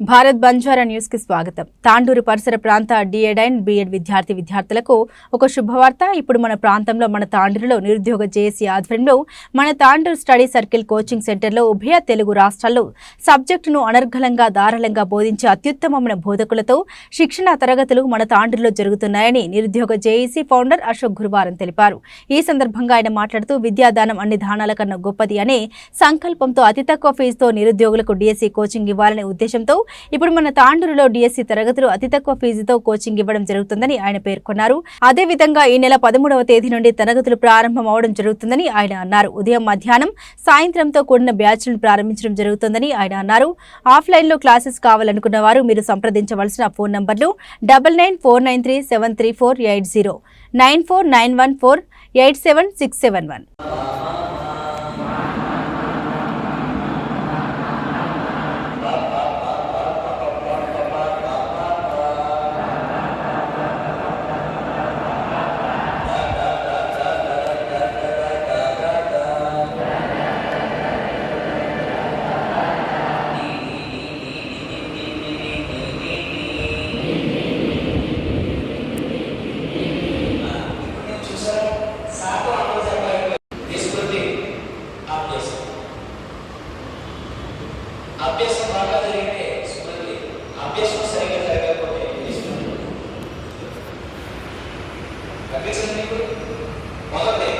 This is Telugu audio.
భారత్ బంజారా న్యూస్కి స్వాగతం. తాండూరు పరిసర ప్రాంత డిఎడ్ అండ్ బిఎడ్ విద్యార్థి విద్యార్థులకు ఒక శుభవార్త. ఇప్పుడు మన ప్రాంతంలో మన తాండూరులో నిరుద్యోగ జేఏసీ ఆధ్వర్యంలో మన తాండూరు స్టడీ సర్కిల్ కోచింగ్ సెంటర్లో ఉభయ తెలుగు రాష్ట్రాల్లో సబ్జెక్టును అనర్ఘలంగా దారళంగా బోధించే అత్యుత్తమమైన బోధకులతో శిక్షణ తరగతులు మన తాండూరులో జరుగుతున్నాయని నిరుద్యోగ జేఏసీ ఫౌండర్ అశోక్ గురువారం తెలిపారు. ఈ సందర్భంగా ఆయన మాట్లాడుతూ విద్యాదానం అన్ని దానాల కన్నా గొప్పది అనే సంకల్పంతో అతి తక్కువ ఫీజుతో నిరుద్యోగులకు డిఎస్సీ కోచింగ్ ఇవ్వాలనే ఉద్దేశంతో ఇప్పుడు మన తాండూరులో డిఎస్సీ తరగతులు అతి తక్కువ ఫీజుతో కోచింగ్ ఇవ్వడం జరుగుతుందని ఆయన పేర్కొన్నారు. అదే విధంగా ఈ నెల పదమూడవ తేదీ నుండి తరగతులు ప్రారంభం అవడం జరుగుతుందని ఆయన అన్నారు. ఉదయం మధ్యాహ్నం సాయంత్రంతో కూడిన బ్యాచ్లను ప్రారంభించడం జరుగుతుందని ఆయన అన్నారు. ఆఫ్లైన్లో క్లాసెస్ కావాలనుకున్న వారు మీరు సంప్రదించవలసిన ఫోన్ నంబర్లు double nine four nine three seven three four eight zero nine four nine one four eight seven six seven one. అభ్యాసం అభ్యాసం బాగా జరిగితే సుమంది అభ్యాసం సరిగ్గా జరగకపోతే అభ్యాసం మీకు మొదటి